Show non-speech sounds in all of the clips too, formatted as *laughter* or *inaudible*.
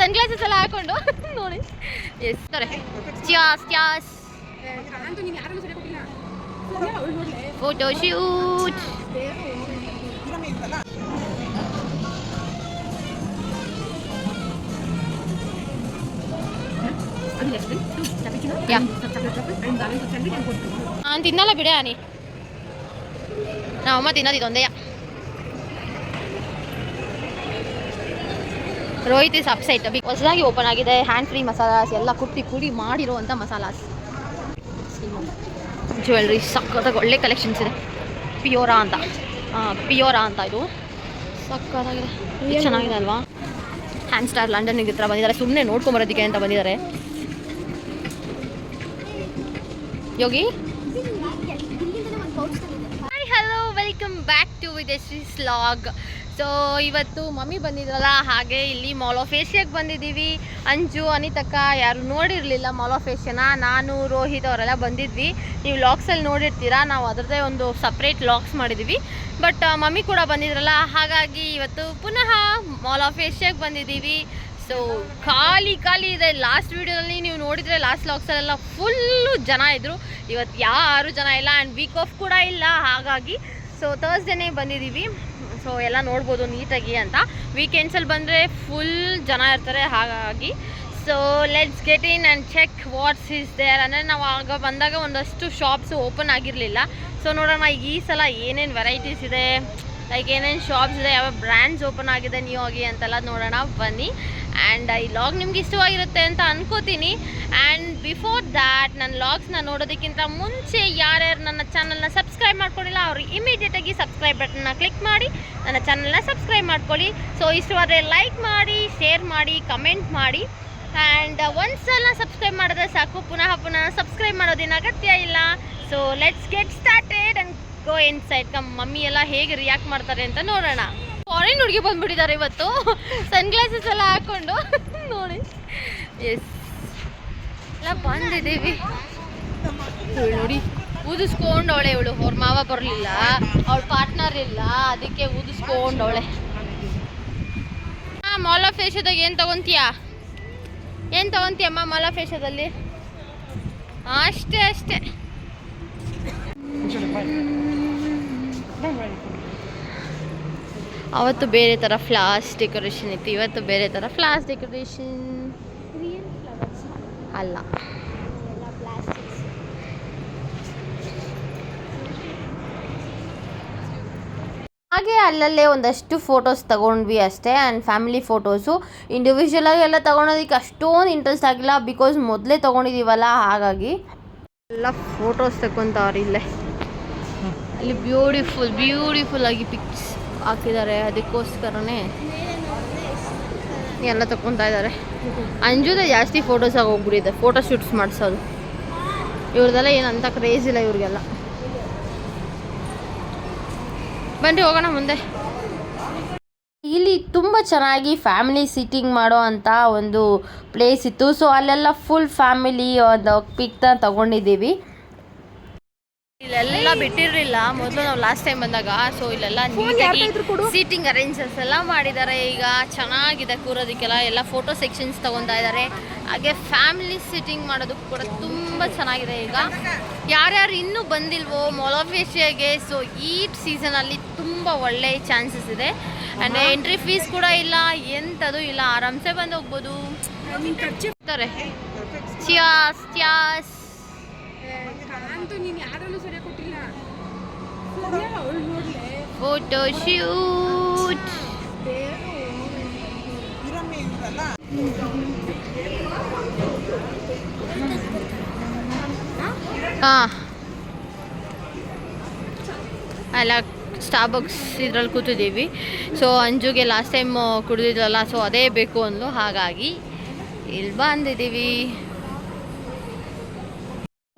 Sunglasses ಎಲ್ಲ ಹಾಕೊಂಡು. ನೋಡಿ. ಎಸ್ ತಾರೆ ಚಾಸ್ ಚಾಸ್ ಫೋಟೋ ಶೂಟ್ ನಾನು ತಿನ್ನಲ್ಲ ಬಿಡ ನೀ ನಮ್ಮಮ್ಮ ತಿನ್ನೋದು ಇದೊಂದೇ. ರೋಹಿತ್ ಇಸ್ ಅಪ್ಸೈಟ್ ಹೊಸದಾಗಿ ಓಪನ್ ಆಗಿದೆ ಹ್ಯಾಂಡ್ ಫ್ರೀ ಮಸಾಲಾಸ್ ಎಲ್ಲ ಕುಟ್ಟಿ ಪುಡಿ ಮಾಡಿರುವಂಥ ಮಸಾಲಾಸ್. ಜ್ಯುವೆಲ್ರಿ ಸಕ್ಕತ್ತಾಗಿ ಒಳ್ಳೆ ಕಲೆಕ್ಷನ್ಸ್ ಇದೆ. ಪಿಯೋರಾ ಅಂತ. ಪಿಯೋರಾ ಅಂತ ಇದು. ಸಕ್ಕತ್ತಾಗಿದೆ ಚೆನ್ನಾಗಿದೆ ಅಲ್ವಾ? ಹ್ಯಾಂಡ್ ಸ್ಟಾರ್ ಲಂಡನ್ಗೆ ಹತ್ರ ಬಂದಿದ್ದಾರೆ. ಸುಮ್ಮನೆ ನೋಡ್ಕೊಂಬರೋದಕ್ಕೆ ಅಂತ ಬಂದಿದ್ದಾರೆ. Yogi? Hi hello welcome back to ವಿದೇಶೀಸ್ vlog so ಇವತ್ತು ಮಮ್ಮಿ ಬಂದಿದ್ರಲ್ಲ, ಹಾಗೆ ಇಲ್ಲಿ ಮಾಲ್ ಆಫ್ ಏಷ್ಯಾಗೆ ಬಂದಿದ್ದೀವಿ. ಅಂಜು, ಅನಿತಕ್ಕ ಯಾರು ನೋಡಿರಲಿಲ್ಲ ಮಾಲ್ ಆಫ್ ಏಷ್ಯಾನ ನಾನು, ರೋಹಿತ್ ಅವರೆಲ್ಲ ಬಂದಿದ್ವಿ. ನೀವು ಲಾಕ್ಸಲ್ಲಿ ನೋಡಿರ್ತೀರಾ. ನಾವು ಅದರದ್ದೇ ಒಂದು ಸಪ್ರೇಟ್ ಲಾಕ್ಸ್ ಮಾಡಿದ್ದೀವಿ. ಬಟ್ ಮಮ್ಮಿ ಕೂಡ ಬಂದಿದ್ರಲ್ಲ. ಹಾಗಾಗಿ ಇವತ್ತು ಪುನಃ ಮಾಲ್ ಆಫ್ ಏಷ್ಯಾಗೆ ಬಂದಿದ್ದೀವಿ. ಸೊ ಖಾಲಿ ಖಾಲಿ ಇದೆ. ಲಾಸ್ಟ್ ವೀಡಿಯೋದಲ್ಲಿ ನೀವು ನೋಡಿದರೆ ಲಾಸ್ಟ್ ಲಾಕ್ಸಲ್ಲೆಲ್ಲ ಫುಲ್ಲು ಜನ ಇದ್ದರು ಇವತ್ತು ಯಾರು ಜನ ಇಲ್ಲ. ಆ್ಯಂಡ್ ವೀಕ್ ಆಫ್ ಕೂಡ ಇಲ್ಲ. ಹಾಗಾಗಿ ಸೊ ಥರ್ಸ್ಡೇನೇ ಬಂದಿದ್ದೀವಿ. ಸೊ ಎಲ್ಲ ನೋಡ್ಬೋದು ನೀಟಾಗಿ ಅಂತ. ವೀಕೆಂಡ್ಸಲ್ಲಿ ಬಂದರೆ ಫುಲ್ ಜನ ಇರ್ತಾರೆ, ಹಾಗಾಗಿ. So let's get in and check what's is there ಅಂದರೆ ನಾವು ಆಗ ಬಂದಾಗ ಒಂದಷ್ಟು ಶಾಪ್ಸು ಓಪನ್ ಆಗಿರಲಿಲ್ಲ. ಸೊ ನೋಡೋಣ ಈ ಸಲ ಏನೇನು ವೆರೈಟೀಸ್ ಇದೆ? ಲೈಕ್ ಏನೇನು ಶಾಪ್ಸ್ ಇದೆ? ಯಾವ ಬ್ರ್ಯಾಂಡ್ಸ್ ಓಪನ್ ಆಗಿದೆ ನೀವು ಆಗಿ ಅಂತೆಲ್ಲ ನೋಡೋಣ, ಬನ್ನಿ. ಆ್ಯಂಡ್ ಈ ಲಾಗ್ ನಿಮ್ಗೆ ಇಷ್ಟವಾಗಿರುತ್ತೆ ಅಂತ ಅನ್ಕೋತೀನಿ. ಆ್ಯಂಡ್ ಬಿಫೋರ್ ದ್ಯಾಟ್ ನನ್ನ ಲಾಗ್ಸ್ನ ನೋಡೋದಕ್ಕಿಂತ ಮುಂಚೆ ಯಾರ್ಯಾರು ನನ್ನ ಚಾನಲ್ನ ಸಬ್ಸ್ಕ್ರೈಬ್ ಮಾಡ್ಕೊಂಡಿಲ್ಲ, ಅವ್ರು ಇಮಿಡಿಯೇಟಾಗಿ ಸಬ್ಸ್ಕ್ರೈಬ್ ಬಟನ್ನ ಕ್ಲಿಕ್ ಮಾಡಿ, ನನ್ನ ಚಾನಲ್ನ ಸಬ್ಸ್ಕ್ರೈಬ್ ಮಾಡ್ಕೊಳ್ಳಿ. ಸೊ ಇಷ್ಟವಾದರೆ ಲೈಕ್ ಮಾಡಿ ಶೇರ್ ಮಾಡಿ ಕಮೆಂಟ್ ಮಾಡಿ. ಆ್ಯಂಡ್ ಒಂದ್ಸಲ ಸಬ್ಸ್ಕ್ರೈಬ್ ಮಾಡಿದ್ರೆ ಸಾಕು. ಪುನಃ ಪುನಃ ಸಬ್ಸ್ಕ್ರೈಬ್ ಮಾಡೋದೇನು ಅಗತ್ಯ ಇಲ್ಲ. So let's get started and go inside come mummy ಎಲ್ಲ ಹೇಗೆ ರಿಯಾಕ್ಟ್ ಮಾಡ್ತಾರೆ ಅಂತ ನೋಡೋಣ. ಫಾರಿನ್ ಹುಡುಗಿ ಬಂದ್ಬಿಟ್ಟಿದ್ದಾರೆ ಇವತ್ತು. ಸನ್ಗ್ಲಾಸಸ್ ಎಲ್ಲ ಹಾಕ್ಕೊಂಡು *laughs* ನೋಡಿ. ಎಸ್ ಎಲ್ಲ ಬಂದಿದ್ದೀವಿ. ನೋಡಿ ಊದಿಸ್ಕೊಂಡವಳೆ ಇವಳು. ಅವ್ರ ಮಾವ ಬರಲಿಲ್ಲ, ಅವಳ ಪಾರ್ಟ್ನರ್ ಇಲ್ಲ, ಅದಕ್ಕೆ ಊದಿಸ್ಕೊಂಡವಳೆ ಹಾಂ ಮಾಲ್ ಏನು ತಗೊಂತೀಯಾ? ಏನು ತಗೊಂತೀಯಮ್ಮ ಮಾಲ್ ಆಫ್ ಅಷ್ಟೇ ಅಷ್ಟೇ. ಅವತ್ತು ಬೇರೆ ಥರ ಫ್ಲಾಸ್ ಡೆಕೋರೇಷನ್ ಇತ್ತು, ಇವತ್ತು ಬೇರೆ ಥರ ಫ್ಲಾಸ್ ಡೆಕೋರೇಷನ್ ಅಲ್ಲ. ಹಾಗೆ ಅಲ್ಲಲ್ಲೇ ಒಂದಷ್ಟು ಫೋಟೋಸ್ ತಗೊಂಡ್ವಿ ಅಷ್ಟೇ ಆ್ಯಂಡ್ ಫ್ಯಾಮಿಲಿ ಫೋಟೋಸು ಇಂಡಿವಿಜುವಲಾಗಿ ಎಲ್ಲ ತಗೊಳೋದಕ್ಕೆ ಅಷ್ಟೊಂದು ಇಂಟ್ರೆಸ್ಟ್ ಆಗಿಲ್ಲ ಬಿಕಾಸ್ ಮೊದಲೇ ತೊಗೊಂಡಿದ್ದೀವಲ್ಲ ಹಾಗಾಗಿ. ಎಲ್ಲ ಫೋಟೋಸ್ ತಗೊತಾರೆ ಇಲ್ಲೇ. ಅಲ್ಲಿ ಬ್ಯೂಟಿಫುಲ್ ಬ್ಯೂಟಿಫುಲ್ ಆಗಿ ಪಿಕ್ಸ್ ಹಾಕಿದ್ದಾರೆ ಅದಕ್ಕೋಸ್ಕರನೇ. ಎಲ್ಲ ತಗೊತಾ ಇದ್ದಾರೆ. ಅಂಜುದೇ ಜಾಸ್ತಿ ಫೋಟೋಸ್ ಆಗಿ ಇದೆ ಫೋಟೋ ಶೂಟ್ಸ್ ಮಾಡಿಸೋದು. ಇವ್ರದೆಲ್ಲ ಏನಂತ ಕ್ರೇಜ್ ಇಲ್ಲ ಇವ್ರಿಗೆಲ್ಲ. ಬನ್ನಿ ಹೋಗೋಣ ಮುಂದೆ. ಇಲ್ಲಿ ತುಂಬ ಚೆನ್ನಾಗಿ ಫ್ಯಾಮಿಲಿ ಸಿಟ್ಟಿಂಗ್ ಮಾಡೋ ಅಂತ ಒಂದು ಪ್ಲೇಸ್ ಇತ್ತು. ಸೊ ಅಲ್ಲೆಲ್ಲ ಫುಲ್ ಫ್ಯಾಮಿಲಿ ಒಂದು ಪಿಕ್ನ ತಗೊಂಡಿದ್ದೀವಿ. ಇಲ್ಲೆಲ್ಲ ಬಿಟ್ಟಿರಲಿಲ್ಲ. ಮೊದಲು ನಾವು ಲಾಸ್ಟ್ ಟೈಮ್ ಬಂದಾಗ ಸೊ ಇಲ್ಲೆಲ್ಲ ನೀಟಾಗಿ ಸೀಟಿಂಗ್ ಅರೇಂಜಸ್ ಎಲ್ಲ ಮಾಡಿದ್ದಾರೆ ಈಗ ಚೆನ್ನಾಗಿದೆ ಕೂರೋದಕ್ಕೆಲ್ಲ ಎಲ್ಲ ಫೋಟೋ ಸೆಕ್ಷನ್ಸ್ ತಗೊಂತಾ ಇದ್ದಾರೆ ಹಾಗೆ ಫ್ಯಾಮಿಲಿ ಸೀಟಿಂಗ್ ಮಾಡೋದಕ್ಕೂ ಕೂಡ ತುಂಬ ಚೆನ್ನಾಗಿದೆ ಈಗ. ಯಾರ್ಯಾರು ಇನ್ನೂ ಬಂದಿಲ್ವೋ ಮೊಲೋಫೇಶಿಯಾಗೆ ಸೊ ಈ ಸೀಸನಲ್ಲಿ ತುಂಬ ಒಳ್ಳೆ ಚಾನ್ಸಸ್ ಇದೆ. ಆ್ಯಂಡ್ ಎಂಟ್ರಿ ಫೀಸ್ ಕೂಡ ಇಲ್ಲ ಎಂಥದ್ದು ಇಲ್ಲ. ಆರಾಮ್ಸೆ ಬಂದು ಹೋಗ್ಬೋದು. ಚಿಯಾಸ್ ಚಿಯಾಸ್ ಫೋಟೋ ಶೂಟ್ ಹಾಂ. ಅಲ್ಲ ಸ್ಟಾಬಕ್ಸ್ ಇದ್ರಲ್ಲಿ ಕೂತಿದ್ದೀವಿ. ಸೊ ಅಂಜುಗೆ ಲಾಸ್ಟ್ ಟೈಮ್ ಕುಡಿದಿದ್ರಲ್ಲ ಸೊ ಅದೇ ಬೇಕು ಅಂದ್ಲು. ಹಾಗಾಗಿ, ಇಲ್ಲಿ ಬಂದಿದ್ದೀವಿ.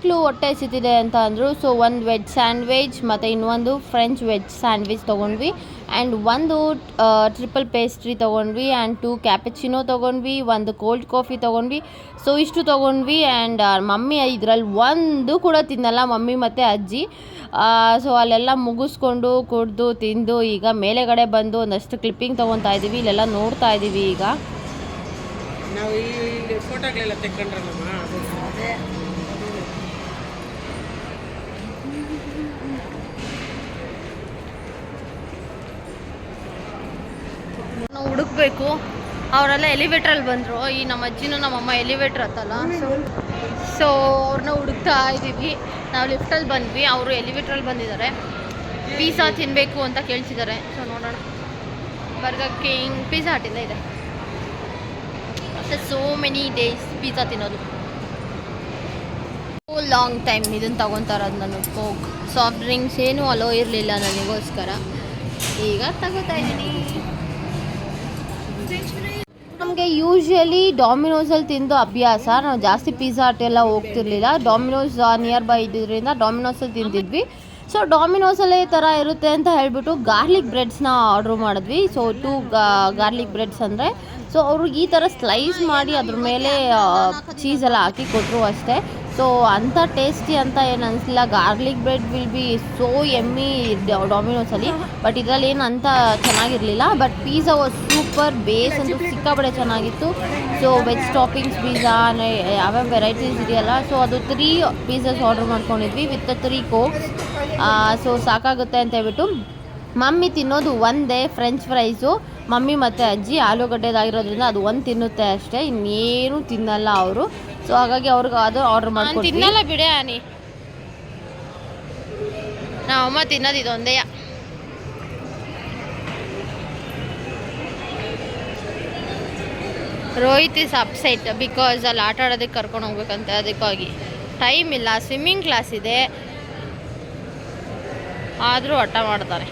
ಮಕ್ಕಳು ಹೊಟ್ಟೆ ಸಿತಿದೆ ಅಂತ ಅಂದರು. ಸೊ ಒಂದು ವೆಜ್ ಸ್ಯಾಂಡ್ವಿಚ್ ಮತ್ತು ಇನ್ನೊಂದು ಫ್ರೆಂಚ್ ವೆಜ್ ಸ್ಯಾಂಡ್ವಿಚ್ ತೊಗೊಂಡ್ವಿ. ಆ್ಯಂಡ್ ಒಂದು ಟ್ರಿಪಲ್ ಪೇಸ್ಟ್ರಿ ತೊಗೊಂಡ್ವಿ ಆ್ಯಂಡ್ ಟು ಕ್ಯಾಪಚಿನೋ ತೊಗೊಂಡ್ವಿ, ಒಂದು ಕೋಲ್ಡ್ ಕಾಫಿ ತೊಗೊಂಡ್ವಿ. ಸೊ ಇಷ್ಟು ತೊಗೊಂಡ್ವಿ ಆ್ಯಂಡ್ ಮಮ್ಮಿ ಇದರಲ್ಲಿ ಒಂದು ಕೂಡ ತಿನ್ನಲ್ಲ, ಮಮ್ಮಿ ಮತ್ತು ಅಜ್ಜಿ. ಸೊ ಅಲ್ಲೆಲ್ಲ ಮುಗಿಸ್ಕೊಂಡು ಕುಡಿದು, ತಿಂದು ಈಗ ಮೇಲೆಗಡೆ ಬಂದು ಒಂದಷ್ಟು ಕ್ಲಿಪ್ಪಿಂಗ್ ತೊಗೊತಾ ಇದ್ದೀವಿ ಇಲ್ಲೆಲ್ಲ ನೋಡ್ತಾ ಇದ್ದೀವಿ ಈಗ. ನಾವು ಈ ಇಲ್ಲಿ ಫೋಟೋಗಳೆಲ್ಲ ತೆಕ್ಕೊಂಡ್ರಲ್ಲಮ್ಮ ಅದೇ ನಾವು ಅವರೆಲ್ಲ ಅವರೆಲ್ಲ ಎಲಿವೇಟ್ರಲ್ಲಿ ಬಂದರು. ಈ ನಮ್ಮ ಅಜ್ಜಿನೂ ನಮ್ಮಮ್ಮ ಎಲಿವೇಟ್ರ್ ಹತ್ತಲ್ಲ? ಸೊ ಸೊ ಅವ್ರನ್ನ ಹುಡುಕ್ತಾ ಇದ್ದೀವಿ. ನಾವು ಲಿಫ್ಟಲ್ಲಿ ಬಂದ್ವಿ. ಅವರು ಎಲಿವೇಟ್ರಲ್ಲಿ ಬಂದಿದ್ದಾರೆ. ಪೀಸಾ ತಿನ್ನಬೇಕು ಅಂತ ಕೇಳ್ತಿದ್ದಾರೆ. ಸೊ ನೋಡೋಣ. ಬರ್ಗರ್ ಕಿಂಗ್ ಪಿಜ್ಜಾ ಹಟ್ಟಿಂದ ಇದೆ. ಸೋ ಮೆನಿ ಡೇಸ್ ಪಿಜ್ಜಾ ತಿನ್ನೋದು. ಲಾಂಗ್ ಟೈಮ್ ಇದನ್ನು ತಗೊತಾರದು ನಾನು ಕೋಕ್ ಸಾಫ್ಟ್ ಡ್ರಿಂಕ್ಸ್ ಏನೂ ಅಲೋ ಇರಲಿಲ್ಲ ನನಗೋಸ್ಕರ. ಈಗ ತಗೋತಾ ಇದ್ದೀನಿ. ನಮಗೆ ಯೂಶ್ವಲಿ ಡಾಮಿನೋಸಲ್ಲಿ ತಿಂದು ಅಭ್ಯಾಸ. ನಾವು ಜಾಸ್ತಿ ಪಿಜ್ಜಾ ಹಟ್ ಎಲ್ಲ ಹೋಗ್ತಿರ್ಲಿಲ್ಲ. ಡಾಮಿನೋಸ್ ನಿಯರ್ ಬೈ ಇದ್ದಿದ್ದರಿಂದ ಡಾಮಿನೋಸಲ್ಲಿ ತಿಂತಿದ್ವಿ ಸೊ ಡಾಮಿನೋಸಲ್ಲೇ ಈ ಥರ ಇರುತ್ತೆ ಅಂತ ಹೇಳಿಬಿಟ್ಟು ಗಾರ್ಲಿಕ್ ಬ್ರೆಡ್ಸ್ನ ಆರ್ಡ್ರ್ ಮಾಡಿದ್ವಿ. ಸೊ ಟೂ ಗಾರ್ಲಿಕ್ ಬ್ರೆಡ್ಸ್ ಅಂದರೆ ಸೊ ಅವರು ಈ ಥರ ಸ್ಲೈಸ್ ಮಾಡಿ ಅದ್ರ ಮೇಲೆ ಚೀಸೆಲ್ಲ ಹಾಕಿ ಕೊಟ್ಟರು ಅಷ್ಟೇ. ಸೊ ಅಂಥ ಟೇಸ್ಟಿ ಅಂತ ಏನು ಅನಿಸ್ಲಿಲ್ಲ garlic bread will be so ಎಮ್ಮಿ ಡೊಮಿನೋಸಲ್ಲಿ ಬಟ್ ಇದರಲ್ಲಿ ಏನು ಅಂತ ಚೆನ್ನಾಗಿರಲಿಲ್ಲ. But pizza was super base ಅಂತ ಸಿಕ್ಕಾಬಡೆ ಚೆನ್ನಾಗಿತ್ತು. ಸೊ ವೆಜ್ ಟಾಪಿಂಗ್ಸ್ ಪಿಜ್ಜಾ ಯಾವ್ಯಾವ ವೆರೈಟೀಸ್ ಇದೆಯಲ್ಲ. ಸೊ ಅದು ತ್ರೀ ಪಿಜ್ಜಾಸ್ ಆರ್ಡರ್ ಮಾಡ್ಕೊಂಡಿದ್ವಿ ವಿತ್ ತ್ರೀ ಕೋಕ್ಸ್ ಸೊ ಸಾಕಾಗುತ್ತೆ ಅಂತ ಹೇಳ್ಬಿಟ್ಟು ಮಮ್ಮಿ ತಿನ್ನೋದು ಒಂದೇ ಫ್ರೆಂಚ್ ಫ್ರೈಸು ಮಮ್ಮಿ ಮತ್ತು ಅಜ್ಜಿ ಆಲೂಗಡ್ಡೆದಾಗಿರೋದ್ರಿಂದ ಅದು ಒಂದು ತಿನ್ನುತ್ತೆ ಅಷ್ಟೇ. ಇನ್ನೇನು ತಿನ್ನಲ್ಲ ಅವರು. ಸೊ ಹಾಗಾಗಿ ಅವ್ರಿಗೆ ಅದು ಆರ್ಡರ್ ಮಾಡ್ಕೊಂಡು ತಿನ್ನಲ್ಲ ಬಿಡೆ ಆನಿ. ನಮ್ಮಮ್ಮ ತಿನ್ನೋದು ಇದೊಂದೇ. ರೋಹಿತ್ ಇಸ್ ಅಪ್ಸೆಟ್ ಬಿಕಾಸ್ ಅಲ್ಲಿ ಆಟ ಆಡೋದಕ್ಕೆ ಕರ್ಕೊಂಡು ಹೋಗ್ಬೇಕಂತೆ ಅದಕ್ಕಾಗಿ. ಟೈಮ್ ಇಲ್ಲ ಸ್ವಿಮ್ಮಿಂಗ್ ಕ್ಲಾಸ್ ಇದೆ. ಆದರೂ ಹಠ ಮಾಡ್ತಾರೆ.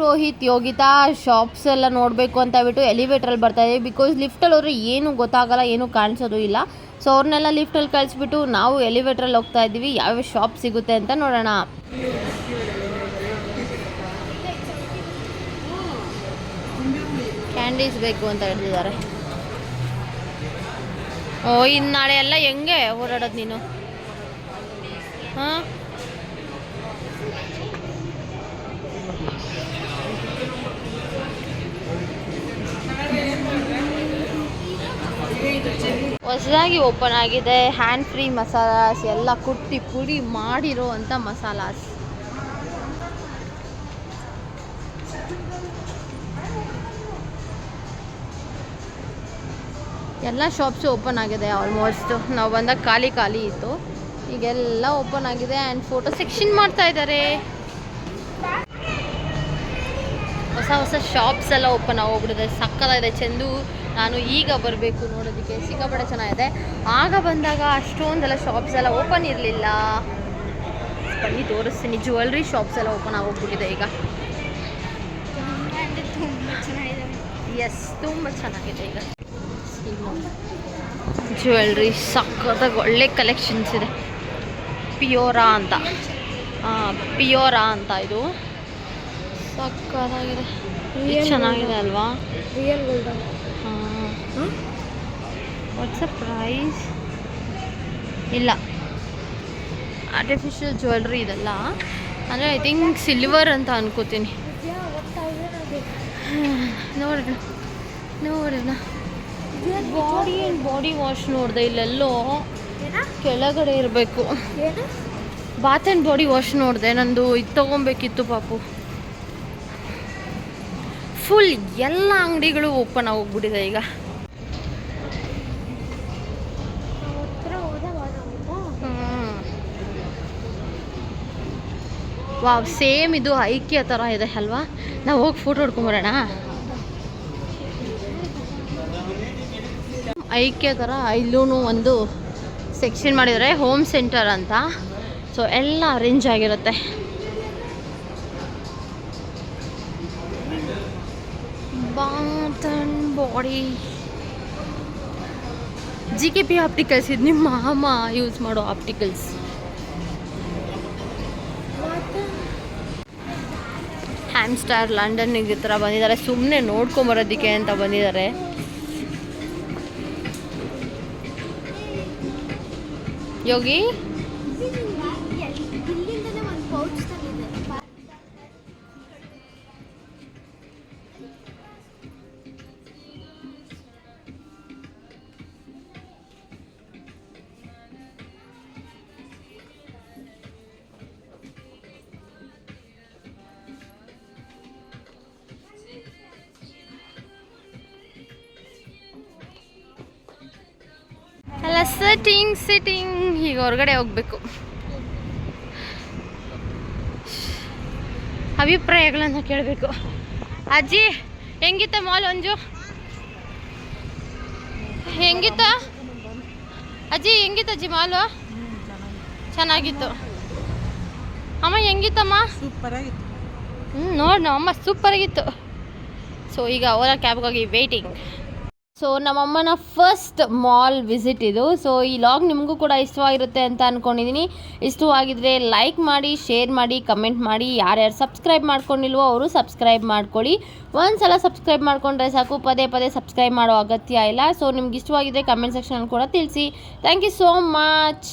ರೋಹಿತ್ ಯೋಗಿತಾ ಶಾಪ್ಸ್ ಎಲ್ಲ ನೋಡಬೇಕು ಅಂತ ಹೇಳ್ಬಿಟ್ಟು ಎಲಿವೇಟ್ರಲ್ಲಿ ಬರ್ತಾ ಇದ್ದೀವಿ. ಬಿಕಾಸ್ ಲಿಫ್ಟಲ್ಲಿ ಹೋದ್ರೆ ಏನು ಗೊತ್ತಾಗಲ್ಲ, ಏನು ಕಾಣಿಸೋದು ಇಲ್ಲ. ಸೊ ಅವ್ರನ್ನೆಲ್ಲ ಲಿಫ್ಟಲ್ಲಿ ಕಳಿಸ್ಬಿಟ್ಟು ನಾವು ಎಲಿವೇಟ್ರಲ್ಲಿ ಹೋಗ್ತಾ ಇದ್ದೀವಿ. ಯಾವ್ಯಾವ ಶಾಪ್ ಸಿಗುತ್ತೆ ಅಂತ ನೋಡೋಣ. ಕ್ಯಾಂಡೀಸ್ ಬೇಕು ಅಂತ ಹೇಳ್ತಿದ್ದಾರೆ. ಓ, ಇನ್ನು ನಾಳೆ ಎಲ್ಲ ಹೆಂಗೆ ಓಡಾಡೋದು ನೀನು? ಹಾಂ? ಹೊಸದಾಗಿ ಓಪನ್ ಆಗಿದೆ. ಹ್ಯಾಂಡ್ ಫ್ರೀ ಮಸಾಲಾಸ್ ಎಲ್ಲ ಕುಟ್ಟಿ ಪುಡಿ ಮಾಡಿರೋ ಮಸಾಲಾಸ್. ಎಲ್ಲ ಶಾಪ್ಸು ಓಪನ್ ಆಗಿದೆ ಆಲ್ಮೋಸ್ಟ್ ನಾವು ಬಂದಾಗ ಖಾಲಿ ಖಾಲಿ ಇತ್ತು. ಈಗೆಲ್ಲ ಓಪನ್ ಆಗಿದೆ ಆ್ಯಂಡ್ ಫೋಟೋ ಸೆಕ್ಷನ್ ಮಾಡ್ತಾ ಇದ್ದಾರೆ. ಹೊಸ ಹೊಸ ಶಾಪ್ಸ್ ಎಲ್ಲ ಓಪನ್ ಆಗೋಗ್ಬಿಟ್ಟಿದೆ. ಸಕ್ಕತ್ತಾಗಿದೆ. ಚೆಂದು ನಾನು ಈಗ ಬರಬೇಕು ನೋಡೋದಕ್ಕೆ. ಸಿಕ್ಕಾಪಟ್ಟೆ ಚೆನ್ನಾಗಿದೆ. ಆಗ ಬಂದಾಗ ಅಷ್ಟೊಂದೆಲ್ಲ ಶಾಪ್ಸ್ ಎಲ್ಲ ಓಪನ್ ಇರಲಿಲ್ಲ. ಬನ್ನಿ, ತೋರಿಸ್ತೀನಿ. ಜ್ಯುವೆಲ್ರಿ ಶಾಪ್ಸ್ ಎಲ್ಲ ಓಪನ್ ಆಗೋಗ್ಬಿಟ್ಟಿದೆ ಈಗ. ಎಸ್ ತುಂಬ ಚೆನ್ನಾಗಿದೆ ಈಗ. ಜ್ಯುವೆಲ್ರಿ ಸಕ್ಕತ್ತಾಗಿ ಒಳ್ಳೆ ಕಲೆಕ್ಷನ್ಸ್ ಇದೆ. ಪಿಯೋರಾ ಅಂತ. ಪಿಯೋರಾ ಅಂತ ಇದು. ಸಕ್ಕತ್ತಾಗಿದೆ ಚೆನ್ನಾಗಿದೆ ಅಲ್ವಾ? Real gold what's a price ಇಲ್ಲ. ಆರ್ಟಿಫಿಷಿಯಲ್ ಜ್ಯುವೆಲ್ರಿ ಇದೆಲ್ಲ? ಅಂದರೆ ಐ ಥಿಂಕ್ ಸಿಲ್ವರ್ ಅಂತ ಅನ್ಕೋತೀನಿ. *sighs* ನೋಡೋಣ. ನೋಡೋಣ. ಬಾಡಿ ಆ್ಯಂಡ್ ಬಾಡಿ ವಾಶ್ ನೋಡಿದೆ ಇಲ್ಲೆಲ್ಲೋ ಕೆಳಗಡೆ ಇರಬೇಕು. ಬಾತ್ ಆ್ಯಂಡ್ ಬಾಡಿ ವಾಶ್ ನೋಡಿದೆ ನಂದು ಇದು ತೊಗೊಬೇಕಿತ್ತು ಪಾಪು. ಫುಲ್ ಎಲ್ಲ ಅಂಗಡಿಗಳು ಓಪನ್ ಆಗೋಗ್ಬಿಟ್ಟಿದೆ ಈಗ. ವಾವ್, ಸೇಮ್ ಇದು ಐಕ್ಯ ಥರ ಇದೆ ಅಲ್ವಾ? ನಾವು ಹೋಗಿ ಫೋಟೋ ಹೊಡ್ಕೊಂಬರೋಣ. ಐಕ್ಯ ಥರ ಇಲ್ಲೂ ಒಂದು ಸೆಕ್ಷನ್ ಮಾಡಿದರೆ ಹೋಮ್ ಸೆಂಟರ್ ಅಂತ. ಸೊ ಎಲ್ಲ ಅರೇಂಜ್ ಆಗಿರುತ್ತೆ. Body G K P opticals ಇದು ನಿಮ್ಮ ಮಾಮ ಯೂಸ್ ಮಾಡೋ ಆಪ್ಟಿಕಲ್ಸ್ ಹ್ಯಾಮ್ಸ್ಟಾರ್ ಲಂಡನ್ ಈ ಥರ ಬಂದಿದ್ದಾರೆ. ಸುಮ್ಮನೆ ನೋಡ್ಕೊಂಬರೋದಕ್ಕೆ ಅಂತ ಬಂದಿದ್ದಾರೆ. ಯೋಗಿ? ಸಿಟ್ಟಿಂಗ್ ಸಿಟ್ಟಿಂಗ್ ಈಗ ಹೊರಗಡೆ ಹೋಗ್ಬೇಕು. ಅಭಿಪ್ರಾಯಗಳನ್ನ ಕೇಳಬೇಕು. ಅಜ್ಜಿ ಹೆಂಗಿತ್ತ ಮಾಲ್ ಒಂಜು ಹೆಂಗಿತ್ತ? ಅಜ್ಜಿ ಹೆಂಗಿತ್ತ ಅಜ್ಜಿ ಮಾಲು? ಚೆನ್ನಾಗಿತ್ತು. ಅಮ್ಮ ಹೆಂಗಿತ್ತಮ್ಮ? ಸೂಪರ್ ಆಗಿತ್ತು ಹ್ಞೂ ನೋಡಿ ನಮ್ಮಮ್ಮ ಸೂಪರ್ ಆಗಿತ್ತು ಸೊ ಈಗ ಓಲಾ ಕ್ಯಾಬ್ಗಾಗಿ ವೇಟಿಂಗ್ ಸೊ ನಮ್ಮಮ್ಮನ ಫಸ್ಟ್ ಮಾಲ್ ವಿಸಿಟ್ ಇದು. ಸೊ ಈ ಲಾಗ್ ನಿಮಗೂ ಕೂಡ ಇಷ್ಟವಾಗಿರುತ್ತೆ ಅಂತ ಅಂದ್ಕೊಂಡಿದ್ದೀನಿ ಇಷ್ಟವಾಗಿದ್ರೆ ಲೈಕ್ ಮಾಡಿ ಶೇರ್ ಮಾಡಿ ಕಮೆಂಟ್ ಮಾಡಿ. ಯಾರ್ಯಾರು ಸಬ್ಸ್ಕ್ರೈಬ್ ಮಾಡ್ಕೊಂಡಿಲ್ವೋ ಅವರು ಸಬ್ಸ್ಕ್ರೈಬ್ ಮಾಡ್ಕೊಳ್ಳಿ. ಒಂದು ಸಲ ಸಬ್ಸ್ಕ್ರೈಬ್ ಮಾಡ್ಕೊಂಡ್ರೆ ಸಾಕು, ಪದೇ ಪದೇ ಸಬ್ಸ್ಕ್ರೈಬ್ ಮಾಡೋ ಅಗತ್ಯ ಇಲ್ಲ. ಸೊ ನಿಮ್ಗೆ ಇಷ್ಟವಾಗಿದ್ರೆ ಕಮೆಂಟ್ ಸೆಕ್ಷನಲ್ಲಿ ಕೂಡ ತಿಳಿಸಿ. Thank you so much